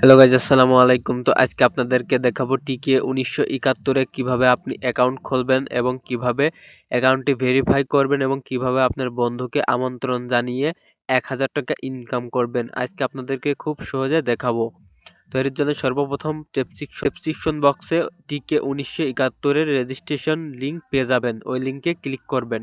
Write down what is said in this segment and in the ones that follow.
Hello guys, আসসালামু আলাইকুম। তো আজকে আপনাদেরকে দেখাবো টিকে উনিশশো একাত্তরে কীভাবে আপনি অ্যাকাউন্ট খুলবেন এবং কীভাবে অ্যাকাউন্টটি ভেরিফাই করবেন এবং কীভাবে আপনার বন্ধুকে আমন্ত্রণ জানিয়ে এক হাজার টাকা ইনকাম করবেন। আজকে আপনাদেরকে খুব সহজে দেখাবো। তো এর জন্য সর্বপ্রথম ডেসক্রিপশন বক্সে টিকে উনিশশো একাত্তরের রেজিস্ট্রেশন লিঙ্ক পেয়ে যাবেন। ওই লিঙ্কে ক্লিক করবেন।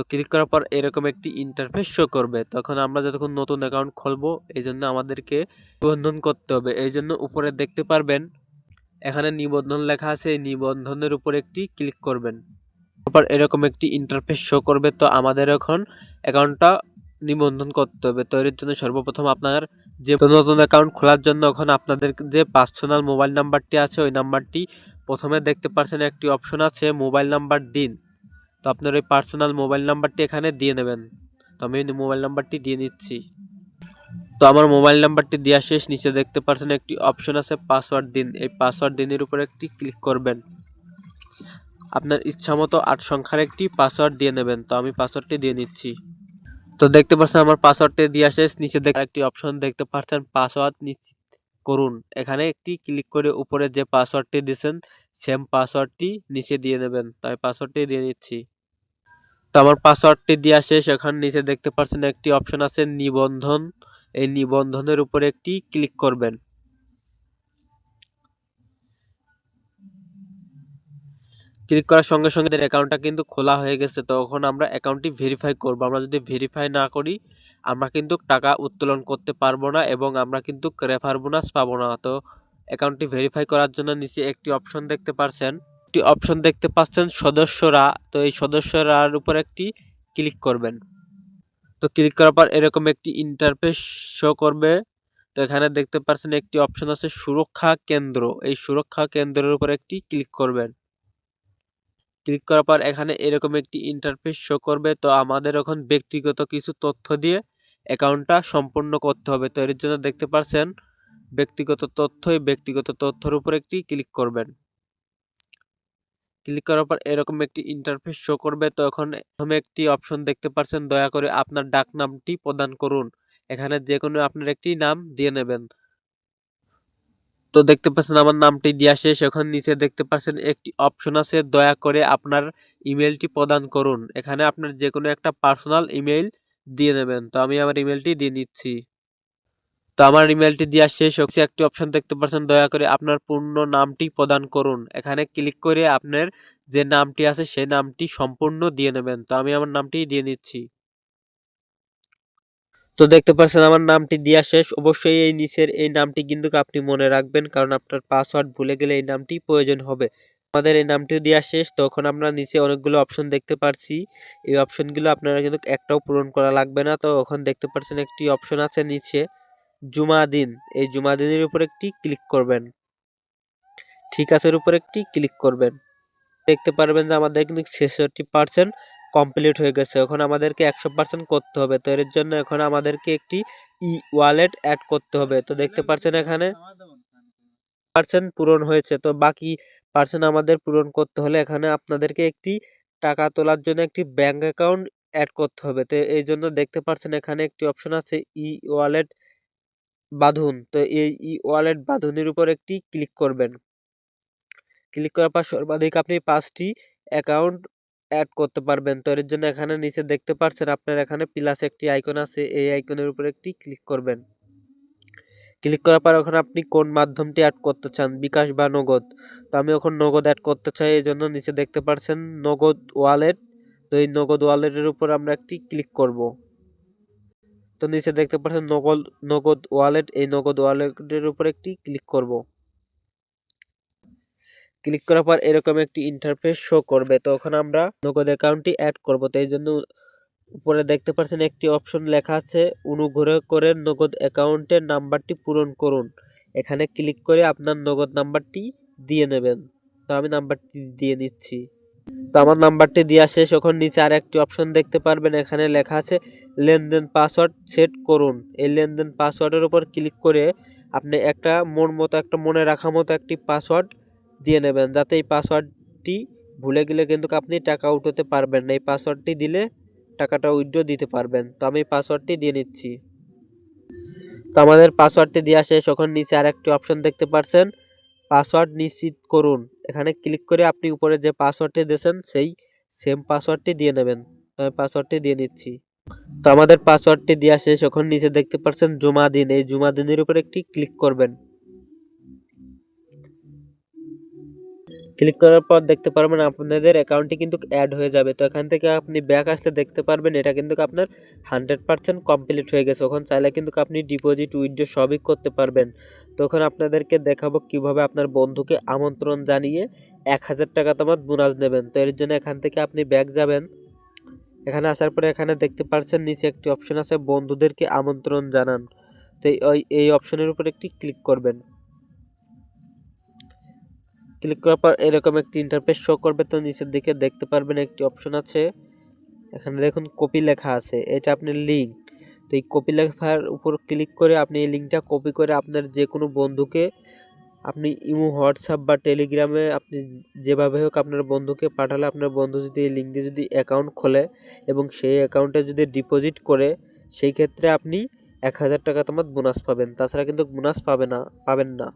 তো ক্লিক করার পর এরকম একটি ইন্টারফেস শো করবে। তখন আমরা যতক্ষণ নতুন অ্যাকাউন্ট খুলবো এই জন্য আমাদেরকে নিবন্ধন করতে হবে। এই জন্য উপরে দেখতে পারবেন, এখানে নিবন্ধন লেখা আছে। এই নিবন্ধনের উপর একটি ক্লিক করবেন। তারপর এরকম একটি ইন্টারফেস শো করবে। তো আমাদের এখন অ্যাকাউন্টটা নিবন্ধন করতে হবে। তো এর জন্য সর্বপ্রথম আপনার যে নতুন অ্যাকাউন্ট খোলার জন্য এখন আপনাদের যে পার্সোনাল মোবাইল নাম্বারটি আছে, ওই নাম্বারটি প্রথমে দেখতে পাচ্ছেন একটি অপশন আছে মোবাইল নাম্বার দিন। তো আপনার ওই পার্সোনাল মোবাইল নাম্বারটি এখানে দিয়ে নেবেন তো আমি মোবাইল নাম্বারটি দিয়ে নিচ্ছি তো আমার মোবাইল নাম্বারটি দেওয়া শেষ, নিচে দেখতে পাচ্ছেন একটি অপশন আছে পাসওয়ার্ড দিন। এই পাসওয়ার্ড দিনের উপর একটি ক্লিক করবেন। আপনার ইচ্ছা মতো আট সংখ্যার একটি পাসওয়ার্ড দিয়ে নেবেন। তো আমি পাসওয়ার্ডটি দিয়ে নিচ্ছি। তো দেখতে পাচ্ছেন আমার পাসওয়ার্ডটি দেওয়া শেষ, নিচে দেখ একটি অপশন দেখতে পাচ্ছেন পাসওয়ার্ড নিশ্চিত করুন। এখানে একটি ক্লিক করে উপরে যে পাসওয়ার্ডটি দিয়েছেন সেম পাসওয়ার্ডটি নিচে দিয়ে নেবেন তো আমি পাসওয়ার্ডটি দিয়ে নিচ্ছি। তো আমার পাসওয়ার্ডটি দেওয়া শেষ। এখন নিচে দেখতে পাচ্ছেন একটি অপশন আছে নিবন্ধন। এই নিবন্ধনের উপরে একটি ক্লিক করবেন। ক্লিক করার সঙ্গে সঙ্গে অ্যাকাউন্টটা কিন্তু খোলা হয়ে গেছে। তখন আমরা অ্যাকাউন্টটি ভেরিফাই করব। আমরা যদি ভেরিফাই না করি, আমরা কিন্তু টাকা উত্তোলন করতে পারব না এবং আমরা কিন্তু রেফার বোনাস পাবো না। তো অ্যাকাউন্টটি ভেরিফাই করার জন্য নিচে একটি অপশন দেখতে পাচ্ছেন একটি অপশন দেখতে পাচ্ছেন সদস্যরা। তো এই সদস্যরার উপর একটি ক্লিক করবেন। তো ক্লিক করার পর এরকম একটি ইন্টারফেস শো করবে। তো এখানে দেখতে পাচ্ছেন একটি অপশন আছে সুরক্ষা কেন্দ্র। এই সুরক্ষা কেন্দ্রের উপর একটি ক্লিক করবেন। ক্লিক করার পর এখানে এরকম একটি ইন্টারফেস শো করবে। তো আমাদের এখন ব্যক্তিগত কিছু তথ্য দিয়ে অ্যাকাউন্টটা সম্পূর্ণ করতে হবে। তো এর জন্য দেখতে পাচ্ছেন ব্যক্তিগত তথ্য এই ব্যক্তিগত তথ্যের উপর একটি ক্লিক করবেন। ক্লিক করার পর এরকম একটি ইন্টারফেস শো করবে। তো এখন প্রথমে একটি অপশন দেখতে পাচ্ছেন, দয়া করে আপনার ডাক নামটি প্রদান করুন। এখানে যে কোনো আপনার একটি নাম দিয়ে নেবেন। তো দেখতে পাচ্ছেন, আমার নামটি দেওয়া শেষ। এখন নিচে দেখতে পাচ্ছেন, একটি অপশন আছে, দয়া করে আপনার ইমেলটি প্রদান করুন। এখানে আপনার যে কোনো একটা পার্সোনাল ইমেল দিয়ে নেবেন। তো আমি আমার ইমেলটি দিয়ে নিচ্ছি। তো আমার ইমেলটি দেওয়া শেষ হচ্ছে। একটি অপশন দেখতে পাচ্ছেন, দয়া করে আপনার পূর্ণ নামটি প্রদান করুন। এখানে ক্লিক করে আপনার যে নামটি আছে সেই নামটি সম্পূর্ণ দিয়ে নেবেন। তো আমি আমার নামটি দিয়ে নিচ্ছি। তো দেখতে পাচ্ছেন, আমার নামটি দেওয়া শেষ। অবশ্যই এই নিচের এই নামটি কিন্তু আপনি মনে রাখবেন, কারণ আপনার পাসওয়ার্ড ভুলে গেলে এই নামটি প্রয়োজন হবে। আমাদের এই নামটিও দেওয়া শেষ। তখন আমরা নিচে অনেকগুলো অপশন দেখতে পাচ্ছি এই অপশনগুলো আপনারা কিন্তু একটাও পূরণ করা লাগবে না। তো এখন দেখতে পাচ্ছেন, একটি অপশন আছে নিচে। জুমা দিন। এই জুমা দিনের উপর একটি ক্লিক করবেন। ঠিক আছে উপর একটি ক্লিক করবেন। দেখতে পারবেন যে আমাদের কিন্তু ছেষট্টি পার্সেন্ট কমপ্লিট হয়ে গেছে। এখন আমাদেরকে একশো পার্সেন্ট করতে হবে। তো এর জন্য এখন আমাদেরকে একটি ই ওয়ালেট অ্যাড করতে হবে। তো দেখতে পাচ্ছেন এখানে পার্সেন্ট পূরণ হয়েছে। তো বাকি পার্সেন্ট আমাদের পূরণ করতে হলে এখানে আপনাদেরকে একটি টাকা তোলার জন্য একটি ব্যাঙ্ক অ্যাকাউন্ট অ্যাড করতে হবে। তো এই জন্য দেখতে পাচ্ছেন এখানে একটি অপশন আছে ই ওয়ালেট বাঁধুন। তো এই ই ওয়ালেট বাঁধুনের উপর একটি ক্লিক করবেন। ক্লিক করার পর সর্বাধিক আপনি পাঁচটি অ্যাকাউন্ট অ্যাড করতে পারবেন। তো এর জন্য এখানে নিচে দেখতে পাচ্ছেন আপনার এখানে প্লাস একটি আইকন আছে। এই আইকনের উপর একটি ক্লিক করবেন। ক্লিক করার পর ওখানে আপনি কোন মাধ্যমটি অ্যাড করতে চান? বিকাশ বা নগদ? তো আমি ওখানে নগদ অ্যাড করতে চাই। এই জন্য নিচে দেখতে পাচ্ছেন নগদ ওয়ালেট। তো এই নগদ ওয়ালেটের উপর আমরা একটি ক্লিক করব। তো নিচে দেখতে পাচ্ছেন নগদ নগদ ওয়ালেট এই নগদ ওয়ালেটের উপর একটি ক্লিক করব। ক্লিক করার পর এরকম একটি ইন্টারফেস শো করবে। তো ওখানে আমরা নগদ অ্যাকাউন্টটি অ্যাড করব। তো এই জন্য উপরে দেখতে পাচ্ছেন একটি অপশন লেখা আছে, অনুগ্রহ করে নগদ অ্যাকাউন্টের নাম্বারটি পূরণ করুন। এখানে ক্লিক করে আপনার নগদ নাম্বারটি দিয়ে নেবেন। তো আমি নাম্বারটি দিয়ে নিচ্ছি তো আমার নাম্বারটি দেওয়া শেষ। এখন নিচে আর একটি অপশন দেখতে পারবেন। এখানে লেখা আছে, লেনদেন পাসওয়ার্ড সেট করুন। এই লেনদেন পাসওয়ার্ডের উপর ক্লিক করে আপনি একটা মন মতো, একটা মনে রাখা মতো একটি পাসওয়ার্ড দিয়ে নেবেন। যাতে এই পাসওয়ার্ডটি ভুলে গেলে কিন্তু আপনি টাকা উঠোতে পারবেন না। এই পাসওয়ার্ডটি দিলে টাকাটা উইথড্র দিতে পারবেন। তো আমি পাসওয়ার্ডটি দিয়ে নিচ্ছি। তো আমাদের পাসওয়ার্ডটি দেওয়া শেষ। এখন নিচে আর একটি অপশন দেখতে পাচ্ছেন পাসওয়ার্ড নিশ্চিত করুন। এখানে ক্লিক করে আপনি উপরে যে পাসওয়ার্ডটি দিয়েছেন, সেই সেম পাসওয়ার্ডটি দিয়ে নেবেন। তো আমি পাসওয়ার্ডটি দিয়ে নিচ্ছি। তো আমাদের পাসওয়ার্ডটি দেওয়া শেষ। এখন নিচে দেখতে পাচ্ছেন জুমা দিন এই জুমা দিনের উপরে একটি ক্লিক করবেন। ক্লিক করার পর দেখতে পারবেন আপনাদের অ্যাকাউন্টটি কিন্তু অ্যাড হয়ে যাবে। তো এখান থেকে আপনি ব্যাক আসলে দেখতে পারবেন, এটা কিন্তু আপনার হান্ড্রেড পার্সেন্ট কমপ্লিট হয়ে গেছে। ওখানে চাইলে কিন্তু আপনি ডিপোজিট উইথড্র সবই করতে পারবেন। তখন আপনাদেরকে দেখাবো কীভাবে আপনার বন্ধুকে আমন্ত্রণ জানিয়ে এক হাজার টাকা তোমার বোনাস নেবেন। তো এর জন্য এখান থেকে আপনি ব্যাক যাবেন। এখানে আসার পরে এখানে দেখতে পাচ্ছেন নিচে একটি অপশন আছে, বন্ধুদেরকে আমন্ত্রণ জানান। তো এই অপশনের উপর একটি ক্লিক করবেন। ক্লিক করার পর এরকম একটি ইন্টারফেস শো করবে। তো নিচের দিকে দেখতে পারবেন একটি অপশন আছে। এখানে দেখুন কপি লেখা আছে। এটা আপনার লিঙ্ক তো এই কপি লেখার উপর ক্লিক করে আপনি এই লিঙ্কটা কপি করে আপনার যে কোনো বন্ধুকে আপনি ইমো, হোয়াটসঅ্যাপ বা টেলিগ্রামে আপনি যেভাবে হোক আপনার বন্ধুকে পাঠালে আপনার বন্ধু যদি এই লিঙ্ক দিয়ে যদি অ্যাকাউন্ট খোলে এবং সেই অ্যাকাউন্টে যদি ডিপোজিট করে, সেই ক্ষেত্রে আপনি এক হাজার টাকা তোমার বোনাস পাবেন। তাছাড়া কিন্তু বোনাস পাবে না, পাবেন না।